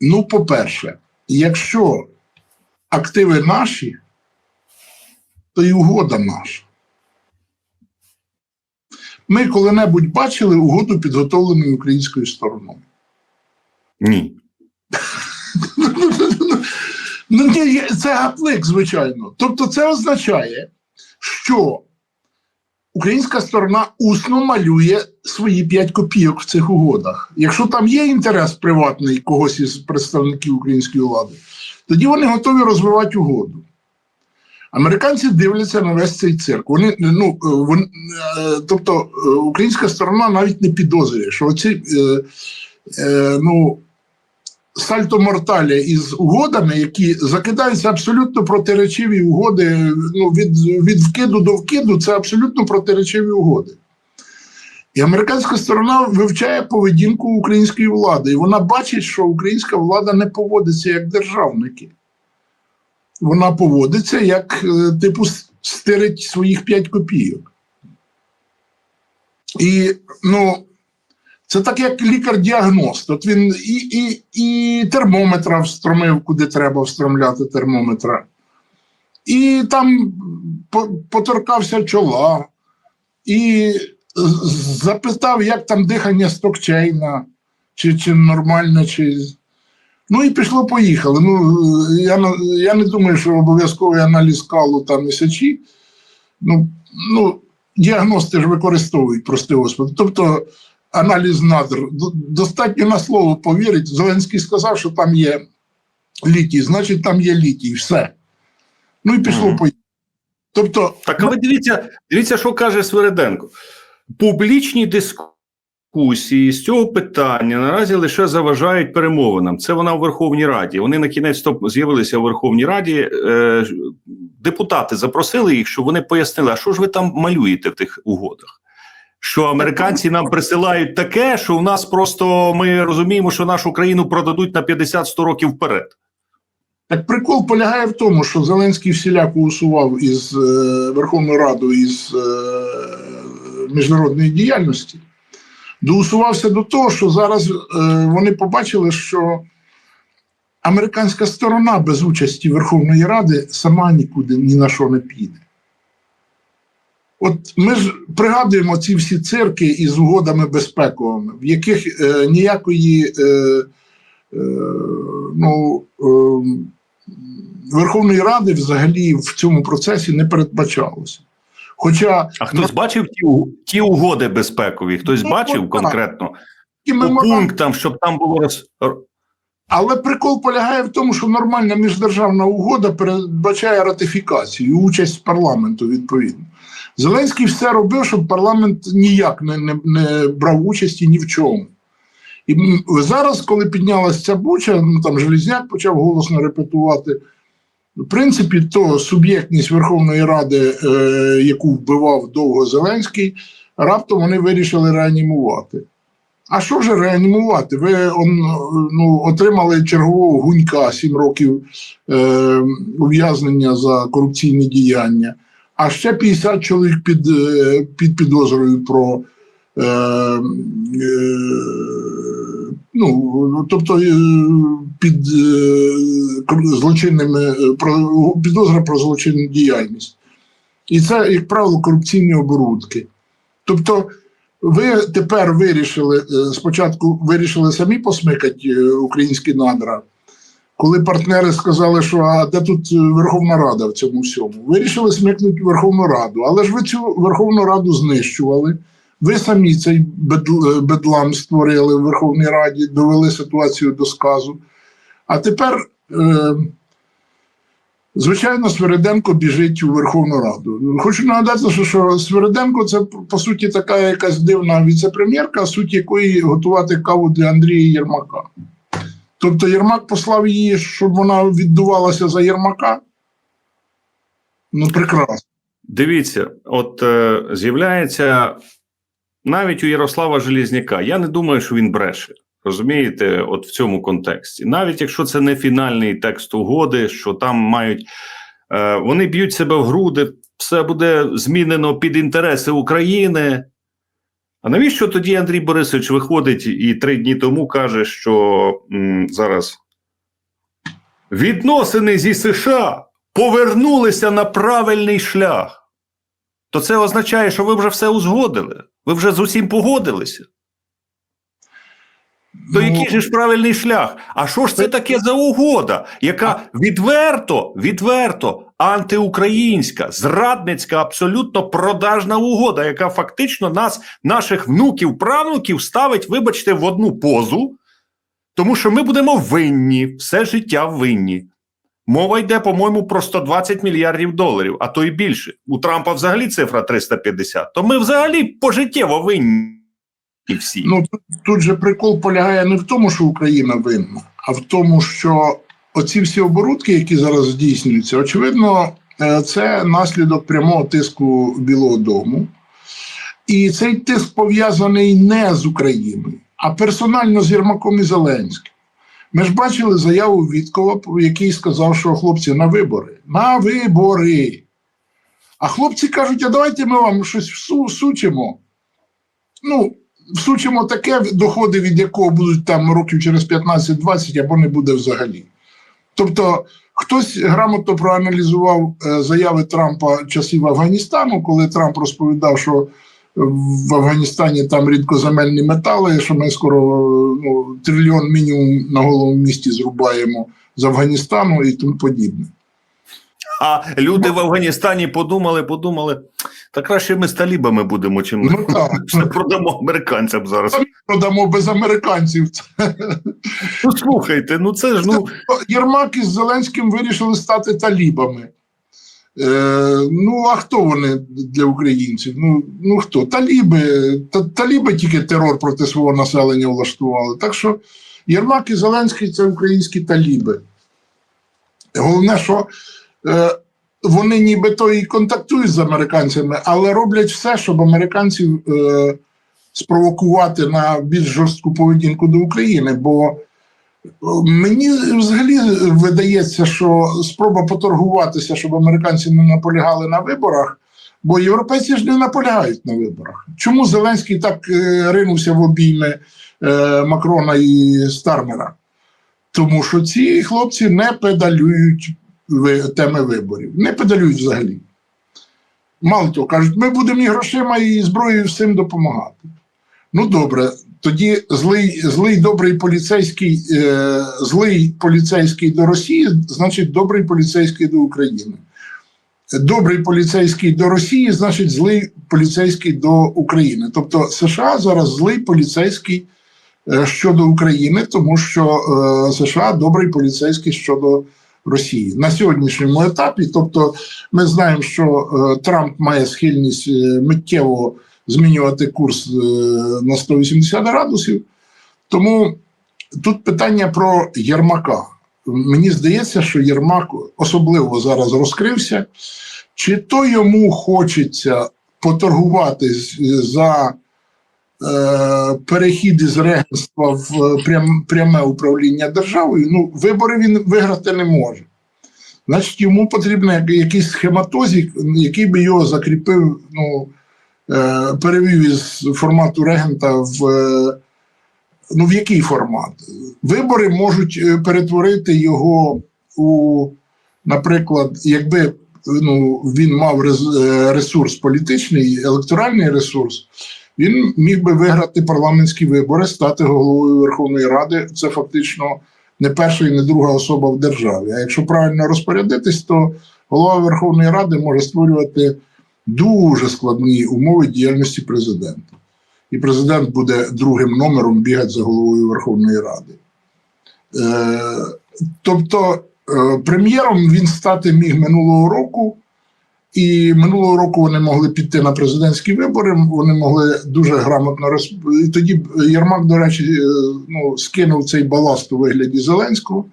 Ну, по-перше, якщо активи наші, то і угода наша. Ми коли-небудь бачили угоду, підготовлену українською стороною. Ні. Ну, ні, це гаплик, звичайно. Тобто, це означає, що українська сторона усно малює свої 5 копійок в цих угодах. Якщо там є інтерес приватний когось із представників української влади, тоді вони готові розвивати угоду. Американці дивляться на весь цей цирк. Вони, ну, вони, е, тобто, е, українська сторона навіть не підозрює, що оці е, е, ну, сальто морталі із угодами, які закидаються абсолютно протиречиві угоди. Ну, від, від вкиду до вкиду це абсолютно протиречиві угоди. І американська сторона вивчає поведінку української влади, і вона бачить, що українська влада не поводиться як державники. Вона поводиться як, е, типу, стирить своїх 5 копійок. І, ну, це так, як лікар-діагност. От він і, і, і термометра встромив, куди треба встромляти термометра, і там поторкався чола, і запитав, як там дихання стокчейна, чи, чи нормальне, чи. Ну і пішло, поїхали. Ну, я, я не думаю, що обов'язковий аналіз калу там і сечі. Ну, ну, діагности ж використовують, прости господи. Тобто аналіз надр. Достатньо на слово повірить. Зеленський сказав, що там є літій, значить там є літій. Все. Ну і пішло Мгм. поїхало. Тобто, Так, а ви дивіться, дивіться, що каже Свереденко. Публічні дискусії з цього питання наразі лише заважають перемовинам. Це вона в Верховній Раді. Вони на кінець з'явилися в Верховній Раді. Е, депутати запросили їх, щоб вони пояснили, а що ж ви там малюєте в тих угодах? Що американці нам присилають таке, що у нас просто ми розуміємо, що нашу країну продадуть на 50-100 років вперед. Так прикол полягає в тому, що Зеленський всіляко усував із е, Верховної Ради із е, міжнародної діяльності, доусувався до того, що зараз е, вони побачили, що американська сторона без участі Верховної Ради сама нікуди ні на що не піде. От ми ж пригадуємо ці всі цирки із угодами безпековими, в яких е, ніякої е, е, ну, е, Верховної Ради взагалі в цьому процесі не передбачалося. Хоча А хтось бачив ті, ті угоди безпекові? Хтось Ну, бачив так. конкретно і по пунктам, щоб там було роз... Але прикол полягає в тому, що нормальна міждержавна угода передбачає ратифікацію, і участь парламенту відповідно. Зеленський все робив, щоб парламент ніяк не, не, не брав участі ні в чому. І зараз, коли піднялася ця буча, ну там Желізняк почав голосно репетувати. В принципі, то суб'єктність Верховної Ради, е, яку вбивав довго Зеленський, раптом вони вирішили реанімувати. А що ж реанімувати? Ви он, ну, отримали чергового гунька 7 років е, ув'язнення за корупційні діяння, а ще 50 чоловік під, е, під підозрою про. Е, е, ну, тобто е, під е, злочинними про підозра про злочинну діяльність. І це, як правило, корупційні оборудки. Тобто, ви тепер вирішили спочатку вирішили самі посмикати українські надра. Коли партнери сказали, що а де тут е, Верховна Рада в цьому всьому, вирішили смикнути Верховну Раду. Але ж ви цю Верховну Раду знищували. Ви самі цей е, бедлам створили в Верховній Раді, довели ситуацію до сказу. А тепер, е, звичайно, Свериденко біжить у Верховну Раду. Хочу нагадати, що, Свериденко це по суті така якась дивна віце-прем'єрка, суть якої готувати каву для Андрія Єрмака. Тобто Єрмак послав її, щоб вона віддувалася за Єрмака. Ну, прекрасно. Дивіться, от е, з'являється навіть у Ярослава Желізняка. Я не думаю, що він бреше. Розумієте, от в цьому контексті. Навіть якщо це не фінальний текст угоди, що там мають е, вони б'ють себе в груди, все буде змінено під інтереси України. А навіщо тоді Андрій Борисович виходить і три дні тому каже, що м, зараз відносини зі США повернулися на правильний шлях, то це означає, що ви вже все узгодили. Ви вже з усім погодилися. То Ну, який же ж правильний шлях? А що ж це таке за угода, яка відверто, відверто антиукраїнська, зрадницька, абсолютно продажна угода, яка фактично нас, наших внуків, правнуків, ставить, вибачте, в одну позу, тому що ми будемо винні, все життя винні. Мова йде, по-моєму, про 120 мільярдів доларів, а то і більше. У Трампа взагалі цифра 350. То ми взагалі пожиттєво винні всі. Ну тут, же прикол полягає не в тому, що Україна винна, а в тому, що оці всі оборудки, які зараз здійснюються, очевидно, е, це наслідок прямого тиску Білого Дому. І цей тиск пов'язаний не з Україною, а персонально з Єрмаком і Зеленським. Ми ж бачили заяву Віткова, який сказав, що хлопці на вибори. На вибори. А хлопці кажуть, а давайте ми вам щось всу- всучимо. Ну, всучимо таке, доходи від якого будуть там років через 15-20 або не буде взагалі. Тобто, хтось грамотно проаналізував е, заяви Трампа часів Афганістану, коли Трамп розповідав, що в Афганістані там рідкоземельні метали, що ми скоро е, ну, трильйон мінімум на голову місті зрубаємо з Афганістану і тому подібне. А люди в Афганістані подумали, подумали, та краще ми з талібами будемо, чим Ну так, продамо американцям зараз. продамо без американців. Ну слухайте, ну це ж ну Єрмак із Зеленським вирішили стати талібами. Е, ну, а хто вони для українців? Ну, ну хто? Таліби. Та, таліби тільки терор проти свого населення влаштували. Так що Єрмак і Зеленський це українські таліби. Головне, що е, вони нібито і контактують з американцями, але роблять все, щоб американців е, спровокувати на більш жорстку поведінку до України. Бо Мені взагалі видається, що спроба поторгуватися, щоб американці не наполягали на виборах, бо європейці ж не наполягають на виборах. Чому Зеленський так е, ринувся в обійми е, Макрона і Стармера? Тому що ці хлопці не педалюють теми виборів, не педалюють взагалі. Мало того, кажуть, ми будемо і грошима, і зброєю всім допомагати. Ну добре, тоді злий, злий добрий поліцейський, е, злий поліцейський до Росії, значить добрий поліцейський до України. Добрий поліцейський до Росії, значить злий поліцейський до України. Тобто США зараз злий поліцейський е, щодо України, тому що е, США добрий поліцейський щодо Росії на сьогоднішньому етапі. Тобто, ми знаємо, що е, Трамп має схильність е, миттєво змінювати курс е, на 180 градусів. Тому тут питання про Єрмака. Мені здається, що Єрмак особливо зараз розкрився. Чи то йому хочеться поторгувати за перехід із регенства в прям, пряме управління державою? Ну, вибори він виграти не може. Значить, йому потрібен якийсь схематозик, який би його закріпив, ну, е, перевів із формату регента в. е, Ну, в який формат? Вибори можуть е, перетворити його у, наприклад, якби ну, він мав е, ресурс політичний, електоральний ресурс, він міг би виграти парламентські вибори, стати головою Верховної Ради. Це фактично не перша і не друга особа в державі. А якщо правильно розпорядитись, то голова Верховної Ради може створювати дуже складні умови діяльності президента. І президент буде другим номером бігати за головою Верховної Ради. Е, тобто, е, прем'єром він стати міг минулого року, і минулого року вони могли піти на президентські вибори, вони могли дуже грамотно роз... І тоді Єрмак, до речі, е, ну, скинув цей баласт у вигляді Зеленського,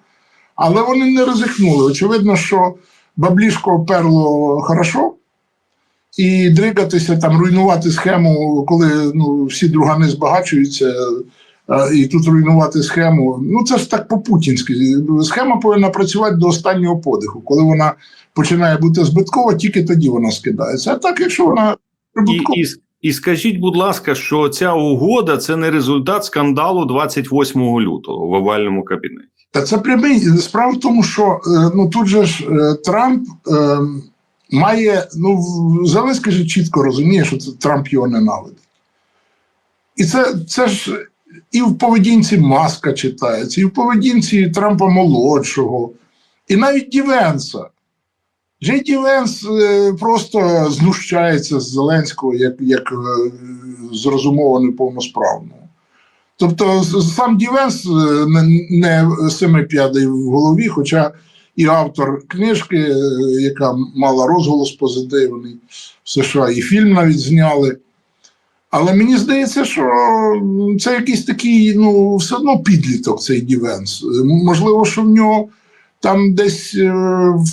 але вони не ризикнули. Очевидно, що баблішко перло хорошо, і дригатися, там, руйнувати схему, коли ну, всі другани збагачуються, і тут руйнувати схему. Ну це ж так по-путінськи. Схема повинна працювати до останнього подиху. Коли вона починає бути збиткова, тільки тоді вона скидається. А так, якщо вона прибуткова, і, і скажіть, будь ласка, що ця угода це не результат скандалу 28 лютого в овальному кабінеті. Та це прямий. Справа в тому, що е, ну тут же ж е, Трамп е, має. Ну, Зеленський же чітко розуміє, що це Трамп його ненавидить. І це, це ж і в поведінці Маска читається, і в поведінці Трампа молодшого, і навіть Дівенса. Джей Венс е, просто знущається з Зеленського як, як е, зрозумований повносправного. Тобто сам Дівенс е, не, не семип'ядий в голові, хоча і автор книжки, яка мала розголос позитивний в США, і фільм навіть зняли. Але мені здається, що це якийсь такий, ну, все одно підліток цей Дівенс. Можливо, що в нього там десь е,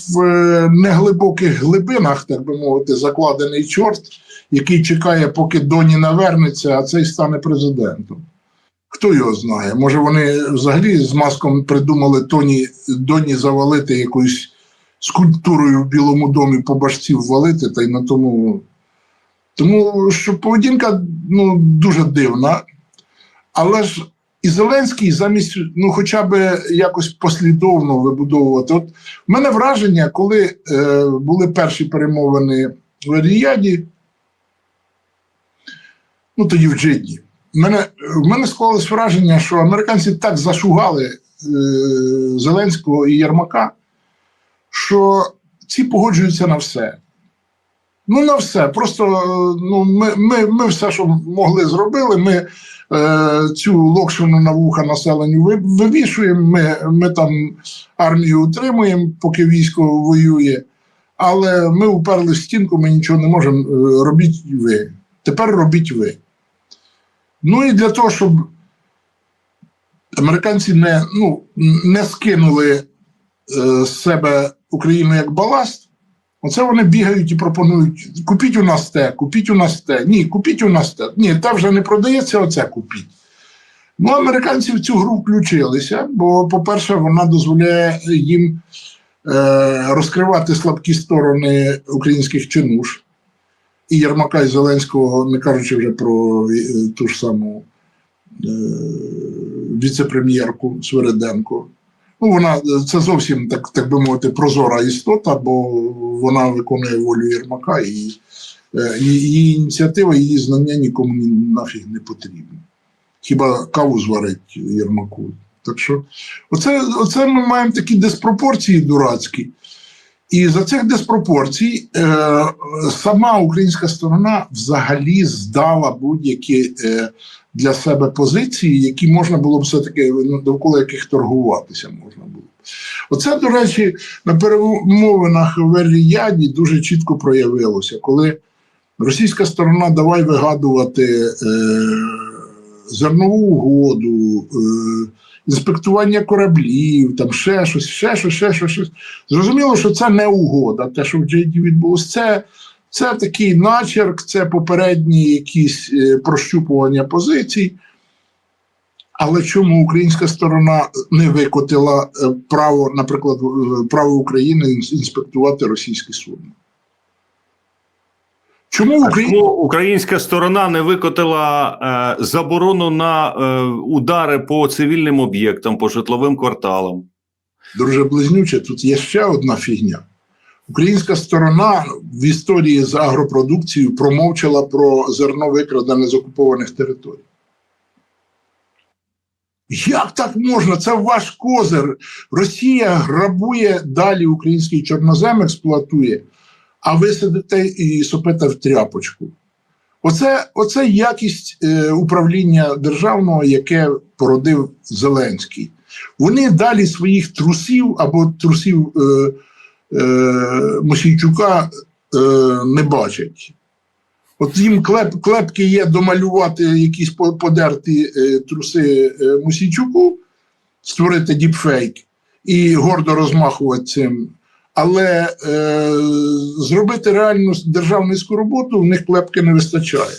в е, неглибоких глибинах, так би мовити, закладений чорт, який чекає, поки Доні навернеться, а цей стане президентом. Хто його знає? Може, вони взагалі з маском придумали Тоні, Доні завалити якоюсь скульптурою в Білому домі по башці ввалити, та й на тому. Тому що поведінка ну, дуже дивна. Але ж і Зеленський замість, ну, хоча б якось послідовно вибудовувати. От в мене враження, коли е, були перші перемовини в Ріяді, ну тоді в Джиді, в мене, в мене склалось враження, що американці так зашугали е, Зеленського і Єрмака, що ці погоджуються на все. Ну, на все. Просто е, ну, ми, ми, ми все, що могли, зробили. Ми е, цю локшину на вуха населенню вивішуємо. Ми, ми там армію утримуємо, поки військо воює. Але ми уперли в стінку, ми нічого не можемо. Е, робіть ви. Тепер робіть ви. Ну і для того, щоб американці не, ну, не скинули е, з себе Україну як баласт. Оце вони бігають і пропонують: купіть у нас те, купіть у нас те. Ні, купіть у нас те. Ні, те вже не продається, оце купіть. Ну, американці в цю гру включилися, бо, по-перше, вона дозволяє їм е, розкривати слабкі сторони українських чинуш. І Єрмака і Зеленського, не кажучи вже про е, ту ж саму е, віце-прем'єрку Свириденко. Ну, вона це зовсім так, так би мовити, прозора істота, бо вона виконує волю Єрмака, і е, її її ініціатива, її знання нікому ні- нафіг не потрібні. Хіба каву зварить Єрмаку. Так що, оце, оце ми маємо такі диспропорції дурацькі. І за цих диспропорцій е, сама українська сторона взагалі здала будь-які е, для себе позиції, які можна було б все-таки ну, довкола яких торгуватися можна було. Оце, до речі, на перемовинах в Ріяді дуже чітко проявилося, коли російська сторона давай вигадувати е, зернову угоду, е, інспектування кораблів, там ще щось, ще щось, ще щось. щось. Зрозуміло, що це не угода, те, що в Джейді відбулося, це, це такий начерк, це попередні якісь е, прощупування позицій. Але чому українська сторона не викотила е, право, наприклад, право України інспектувати російське судно? Чому Україна? українська сторона не викотила е, заборону на е, удари по цивільним об'єктам, по житловим кварталам? Друже близнюче, тут є ще одна фігня. Українська сторона в історії з агропродукцією промовчала про зерно викрадене з окупованих територій. Як так можна? Це ваш козир. Росія грабує далі український чорнозем, експлуатує, а ви і сопите в тряпочку. Оце, оце якість е, управління державного, яке породив Зеленський. Вони далі своїх трусів або трусів е, е, Мосійчука е, не бачать. От їм клеп, клепки є домалювати якісь подерті е, труси е, Мосійчуку, створити діпфейк і гордо розмахувати цим. Але е, зробити реальну державницьку роботу в них клепки не вистачає.